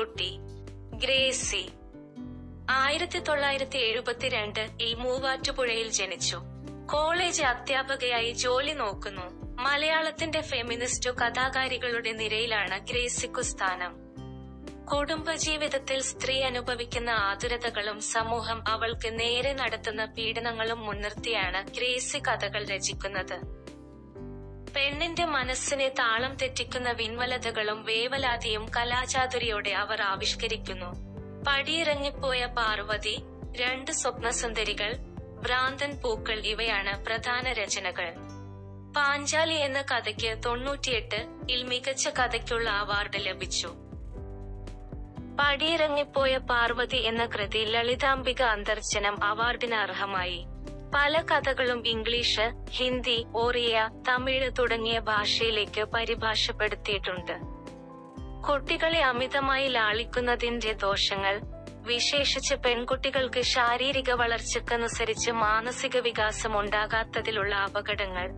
പെൺകുട്ടി ഗ്രേസി. ആയിരത്തി തൊള്ളായിരത്തി എഴുപത്തിരണ്ട് ഈ മൂവാറ്റുപുഴയിൽ ജനിച്ചു. കോളേജ് അധ്യാപകയായി ജോലി നോക്കുന്നു. മലയാളത്തിന്റെ ഫെമിനിസ്റ്റു കഥാകാരികളുടെ നിരയിലാണ് ഗ്രേസിക്കു സ്ഥാനം. കുടുംബജീവിതത്തിൽ സ്ത്രീ അനുഭവിക്കുന്ന ആതുരതകളും സമൂഹം അവൾക്ക് നേരെ നടത്തുന്ന പീഡനങ്ങളും മുൻനിർത്തിയാണ് ഗ്രേസി കഥകൾ രചിക്കുന്നത്. പെണ്ണിന്റെ മനസ്സിനെ താളം തെറ്റിക്കുന്ന വിൻവലതകളും വേവലാതിയും കലാചാതുരിയോടെ അവർ ആവിഷ്കരിക്കുന്നു. പടിയിറങ്ങിപ്പോയ പാർവതി രണ്ട് സ്വപ്നസുന്ദരികൾ ഭ്രാന്തൻ പൂക്കൾ ഇവയാണ് പ്രധാന രചനകൾ. പാഞ്ചാലി എന്ന കഥയ്ക്ക് തൊണ്ണൂറ്റിയെട്ട് ഇൽ മികച്ച കഥയ്ക്കുള്ള അവാർഡ് ലഭിച്ചു. പടിയിറങ്ങിപ്പോയ പാർവതി എന്ന കൃതി ലളിതാംബിക അന്തർജനം അവാർഡിന് അർഹമായി. പല കഥകളും ഇംഗ്ലീഷ് ഹിന്ദി ഒറിയ തമിഴ് തുടങ്ങിയ ഭാഷയിലേക്ക് പരിഭാഷപ്പെടുത്തിയിട്ടുണ്ട്. കുട്ടികളെ അമിതമായി ലാളിക്കുന്നതിന്റെ ദോഷങ്ങൾ വിശേഷിച്ച് പെൺകുട്ടികൾക്ക് ശാരീരിക വളർച്ചക്കനുസരിച്ച് മാനസിക വികാസം ഉണ്ടാകാത്തതിലുള്ള അപകടങ്ങൾ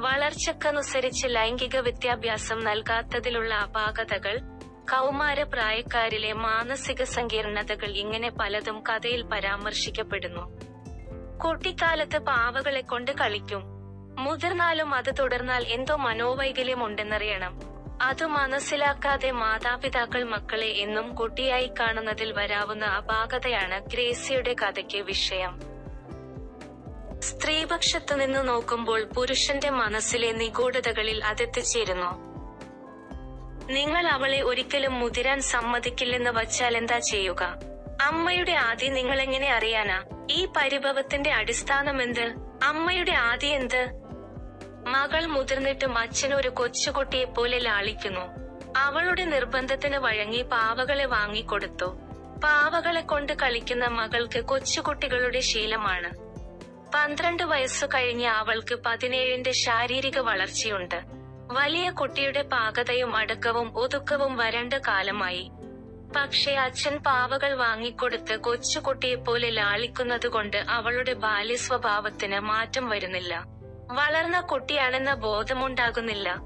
വളർച്ചക്കനുസരിച്ച് ലൈംഗിക വിദ്യാഭ്യാസം നൽകാത്തതിലുള്ള അപാകതകൾ കൗമാര പ്രായക്കാരിലെ മാനസിക സങ്കീർണതകൾ ഇങ്ങനെ പലതും കഥയിൽ പരാമർശിക്കപ്പെടുന്നു. കുട്ടിക്കാലത്ത് പാവകളെ കൊണ്ട് കളിക്കും. മുതിർന്നാലും അത് തുടർന്നാൽ എന്തോ മനോവൈകല്യം ഉണ്ടെന്നറിയണം. അത് മനസ്സിലാക്കാതെ മാതാപിതാക്കൾ മക്കളെ എന്നും കുട്ടിയായി കാണുന്നതിൽ വരാവുന്ന അപാകതയാണ് ഗ്രേസിയുടെ കഥയ്ക്ക് വിഷയം. സ്ത്രീപക്ഷത്തു നിന്ന് നോക്കുമ്പോൾ പുരുഷന്റെ മനസ്സിലെ നിഗൂഢതകളിൽ അതെത്തിച്ചേരുന്നു. നിങ്ങൾ അവളെ ഒരിക്കലും മുതിരാൻ സമ്മതിക്കില്ലെന്ന് വച്ചാൽ എന്താ ചെയ്യുക? അമ്മയുടെ ആദ്യം നിങ്ങളെങ്ങനെ അറിയാനാ? ഈ പരിഭവത്തിന്റെ അടിസ്ഥാനം എന്ത് അമ്മയുടെ ആദ്യ എന്ത്? മകൾ മുതിർന്നിട്ടും അച്ഛൻ ഒരു കൊച്ചുകുട്ടിയെ പോലെ ലാളിക്കുന്നു. അവളുടെ നിർബന്ധത്തിന് വഴങ്ങി പാവകളെ വാങ്ങിക്കൊടുത്തു. പാവകളെ കൊണ്ട് കളിക്കുന്ന മകൾക്ക് കൊച്ചുകുട്ടികളുടെ ശീലമാണ്. പന്ത്രണ്ട് വയസ്സു കഴിഞ്ഞ അവൾക്ക് പതിനേഴിന്റെ ശാരീരിക വളർച്ചയുണ്ട്. വലിയ കുട്ടിയുടെ പാകതയും അടക്കവും ഒതുക്കവും വരണ്ട കാലമായി. പക്ഷേ അച്ഛൻ പാവകൾ വാങ്ങിക്കൊടുത്ത് കൊച്ചുകുട്ടിയെപ്പോലെ ലാളിക്കുന്നതുകൊണ്ട് അവളുടെ ബാല്യ സ്വഭാവത്തിന് മാറ്റം വരുന്നില്ല. വളർന്ന കുട്ടിയാണെന്ന ബോധമുണ്ടാകുന്നില്ല.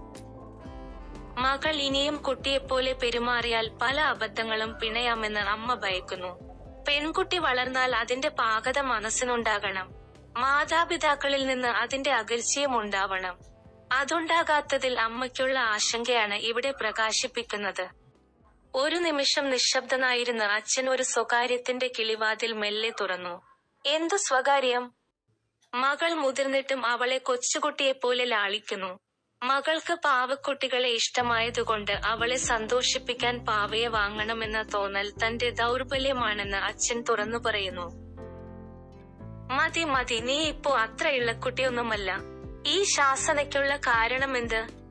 മകൾ ഇനിയും കുട്ടിയെപ്പോലെ പെരുമാറിയാൽ പല അബദ്ധങ്ങളും പിണയാമെന്ന് അമ്മ ഭയക്കുന്നു. പെൺകുട്ടി വളർന്നാൽ അതിന്റെ പാകത മനസ്സിനുണ്ടാകണം. മാതാപിതാക്കളിൽ നിന്ന് അതിന്റെ അകൽച്ചയും ഉണ്ടാവണം. അതുണ്ടാകാത്തതിൽ അമ്മയ്ക്കുള്ള ആശങ്കയാണ് ഇവിടെ പ്രകാശിപ്പിക്കുന്നത്. ഒരു നിമിഷം നിശബ്ദനായിരുന്ന അച്ഛൻ ഒരു സ്വകാര്യത്തിന്റെ കിളിവാതിൽ മെല്ലെ തുറന്നു. എന്തു സ്വകാര്യം? മകൾ മുതിർന്നിട്ടും അവളെ കൊച്ചുകുട്ടിയെപ്പോലെ ലാളിക്കുന്നു. മകൾക്ക് പാവക്കുട്ടികളെ ഇഷ്ടമായതുകൊണ്ട് അവളെ സന്തോഷിപ്പിക്കാൻ പാവയെ വാങ്ങണമെന്ന തോന്നൽ തന്റെ ദൗർബല്യമാണെന്ന് അച്ഛൻ തുറന്നു പറയുന്നു. മതി മതി നീ ഇപ്പോ അത്ര ഇളക്കുട്ടിയൊന്നുമല്ല. ഈ ശാസനയ്ക്കുള്ള കാരണമെന്ത്?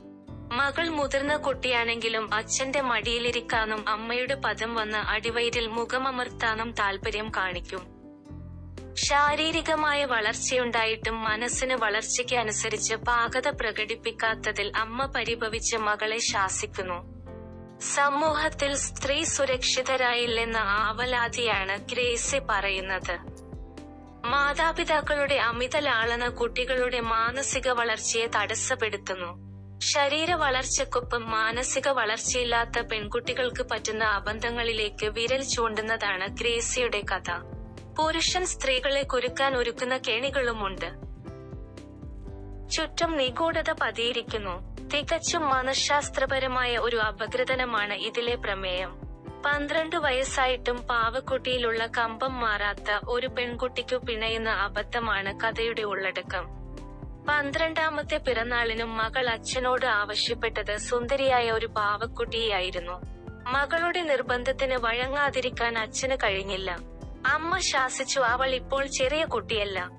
മകൾ മുതിർന്ന കുട്ടിയാണെങ്കിലും അച്ഛന്റെ മടിയിലിരിക്കാനും അമ്മയുടെ പദം വന്ന് അടിവയറ്റിൽ മുഖമമർത്താനും താല്പര്യം കാണിക്കും. ശാരീരികമായ വളർച്ചയുണ്ടായിട്ടും മനസ്സിന് വളർച്ചയ്ക്ക് അനുസരിച്ച് പാകത പ്രകടിപ്പിക്കാത്തതിൽ അമ്മ പരിഭവിച്ച് മകളെ ശാസിക്കുന്നു. സമൂഹത്തിൽ സ്ത്രീ സുരക്ഷിതരായില്ലെന്ന ആവലാതിയാണ് ഗ്രേസി പറയുന്നത്. മാതാപിതാക്കളുടെ അമിത ലാളന കുട്ടികളുടെ മാനസിക വളർച്ചയെ തടസ്സപ്പെടുത്തുന്നു. ശരീര വളർച്ചക്കൊപ്പം മാനസിക വളർച്ചയില്ലാത്ത പെൺകുട്ടികൾക്ക് പറ്റുന്ന അബന്ധങ്ങളിലേക്ക് വിരൽ ചൂണ്ടുന്നതാണ് ഗ്രേസിയുടെ കഥ. പുരുഷൻ സ്ത്രീകളെ കുരുക്കാൻ ഒരുക്കുന്ന കെണികളുമുണ്ട്. ചുറ്റും നിഗൂഢത പതിയിരിക്കുന്നു. തികച്ചും മനഃശാസ്ത്രപരമായ ഒരു അപഗ്രഥനമാണ് ഇതിലെ പ്രമേയം. പന്ത്രണ്ട് വയസ്സായിട്ടും പാവക്കുട്ടിയിലുള്ള കമ്പം മാറാത്ത ഒരു പെൺകുട്ടിക്കു പിണയുന്ന അബദ്ധമാണ് കഥയുടെ ഉള്ളടക്കം. പന്ത്രണ്ടാമത്തെ പിറന്നാളിനും മകൾ അച്ഛനോട് ആവശ്യപ്പെട്ടത് സുന്ദരിയായ ഒരു പാവക്കുട്ടിയായിരുന്നു. മകളുടെ നിർബന്ധത്തിന് വഴങ്ങാതിരിക്കാൻ അച്ഛന് കഴിഞ്ഞില്ല. അമ്മ ശാസിച്ചു അവൾ ഇപ്പോൾ ചെറിയ കുട്ടിയല്ല.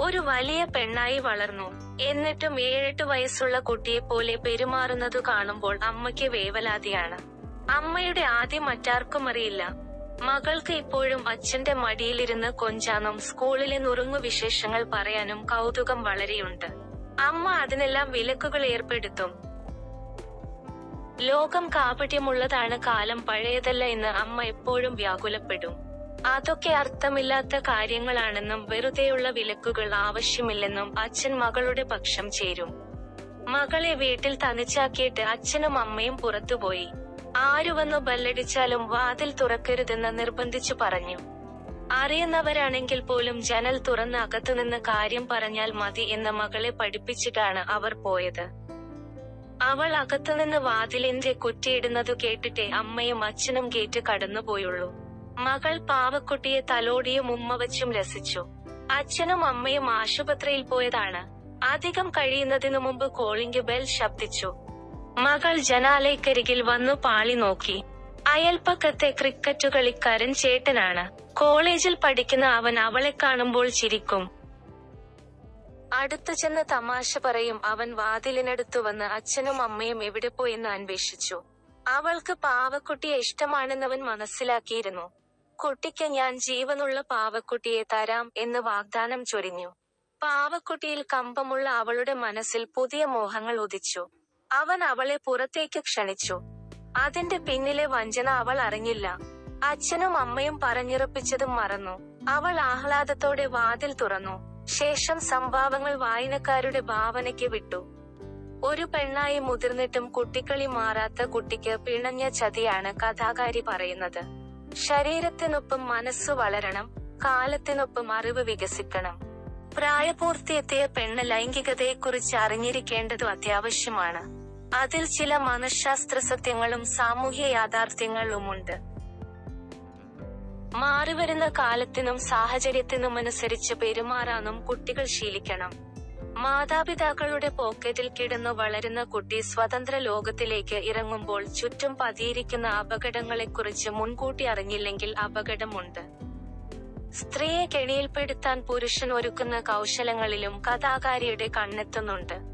ഒരു വലിയ പെണ്ണായി വളർന്നു. എന്നിട്ടും ഏഴെട്ട് വയസ്സുള്ള കുട്ടിയെ പോലെ പെരുമാറുന്നത് കാണുമ്പോൾ അമ്മയ്ക്ക് വേവലാതിയാണ്. അമ്മയുടെ ആദ്യം മറ്റാർക്കും അറിയില്ല. മകൾക്ക് ഇപ്പോഴും അച്ഛന്റെ മടിയിലിരുന്ന് കൊഞ്ചാനും സ്കൂളിലെ നുറുങ്ങു വിശേഷങ്ങൾ പറയാനും കൗതുകം വളരെയുണ്ട്. അമ്മ അതിനെല്ലാം വിലക്കുകൾ ഏർപ്പെടുത്തും. ലോകം കാപട്യമുള്ളതാണ് കാലം പഴയതല്ല എന്ന് അമ്മ എപ്പോഴും വ്യാകുലപ്പെടും. അതൊക്കെ അർത്ഥമില്ലാത്ത കാര്യങ്ങളാണെന്നും വെറുതെയുള്ള വിലക്കുകൾ ആവശ്യമില്ലെന്നും അച്ഛൻ മകളുടെ പക്ഷം ചേരും. മകളെ വീട്ടിൽ തനിച്ചാക്കിയിട്ട് അച്ഛനും അമ്മയും പുറത്തുപോയി. ആരു വന്നു ബല്ലടിച്ചാലും വാതിൽ തുറക്കരുതെന്ന് നിർബന്ധിച്ചു പറഞ്ഞു. അറിയുന്നവരാണെങ്കിൽ പോലും ജനൽ തുറന്ന് അകത്തുനിന്ന് കാര്യം പറഞ്ഞാൽ മതി എന്ന മകളെ പഠിപ്പിച്ചിട്ടാണ് അവർ പോയത്. അവൾ അകത്തുനിന്ന് വാതിലിന്റെ കുറ്റിയിടുന്നതു കേട്ടിട്ടേ അമ്മയും അച്ഛനും ഗേറ്റ് കടന്നുപോയുള്ളൂ. മകൾ പാവക്കുട്ടിയെ തലോടിയും ഉമ്മ വച്ചും രസിച്ചു. അച്ഛനും അമ്മയും ആശുപത്രിയിൽ പോയതാണ്. അധികം കഴിയുന്നതിനു മുമ്പ് കോളിംഗ് ബെൽ ശബ്ദിച്ചു. മകൾ ജനാലയ്ക്കരികിൽ വന്നു പാളി നോക്കി. അയൽപ്പക്കത്തെ ക്രിക്കറ്റ് കളിക്കാരൻ ചേട്ടനാണ്. കോളേജിൽ പഠിക്കുന്ന അവൻ അവളെ കാണുമ്പോൾ ചിരിക്കും. അടുത്തു ചെന്ന് തമാശ പറയും അവൻ വാതിലിനടുത്തു വന്ന് അച്ഛനും അമ്മയും എവിടെ പോയെന്ന് അന്വേഷിച്ചു. അവൾക്ക് പാവക്കുട്ടിയെ ഇഷ്ടമാണെന്നവൻ മനസ്സിലാക്കിയിരുന്നു. കുട്ടിക്ക് ഞാൻ ജീവനുള്ള പാവക്കുട്ടിയെ തരാം എന്ന് വാഗ്ദാനം ചൊരിഞ്ഞു. പാവക്കുട്ടിയിൽ കമ്പമുള്ള അവളുടെ മനസ്സിൽ പുതിയ മോഹങ്ങൾ ഉദിച്ചു. അവൻ അവളെ പുറത്തേക്ക് ക്ഷണിച്ചു. അതിന്റെ പിന്നിലെ വഞ്ചന അവൾ അറിഞ്ഞില്ല. അച്ഛനും അമ്മയും പറഞ്ഞുറപ്പിച്ചതും മറന്നു. അവൾ ആഹ്ലാദത്തോടെ വാതിൽ തുറന്നു. ശേഷം സംഭാവങ്ങൾ വായനക്കാരുടെ ഭാവനയ്ക്ക് വിട്ടു. ഒരു പെണ്ണായി മുതിർന്നിട്ടും കുട്ടിക്കളി മാറാത്ത കുട്ടിക്ക് പിണഞ്ഞ ചതിയാണ് കഥാകാരി പറയുന്നത്. ശരീരത്തിനൊപ്പം മനസ്സ് വളരണം കാലത്തിനൊപ്പം അറിവ് വികസിക്കണം. പ്രായപൂർത്തിയെത്തിയ പെണ്ണ് ലൈംഗികതയെക്കുറിച്ച് അറിഞ്ഞിരിക്കേണ്ടതും അത്യാവശ്യമാണ്. അതിൽ ചില മനഃശാസ്ത്ര സത്യങ്ങളും സാമൂഹ്യ യാഥാർത്ഥ്യങ്ങളുമുണ്ട്. മാറിവരുന്ന കാലത്തിനും സാഹചര്യത്തിനുമനുസരിച്ച് പെരുമാറാനും കുട്ടികൾ ശീലിക്കണം. മാതാപിതാക്കളുടെ പോക്കറ്റിൽ കിടന്നു വളരുന്ന കുട്ടി സ്വതന്ത്ര ലോകത്തിലേക്ക് ഇറങ്ങുമ്പോൾ ചുറ്റും പതിയിരിക്കുന്ന അപകടങ്ങളെക്കുറിച്ച് മുൻകൂട്ടി അറിഞ്ഞില്ലെങ്കിൽ അപകടമുണ്ട്. സ്ത്രീയെ കെണിയിൽപ്പെടുത്താൻ പുരുഷൻ ഒരുക്കുന്ന കൗശലങ്ങളിലും കഥാകാരിയുടെ കണ്ണെത്തുന്നുണ്ട്.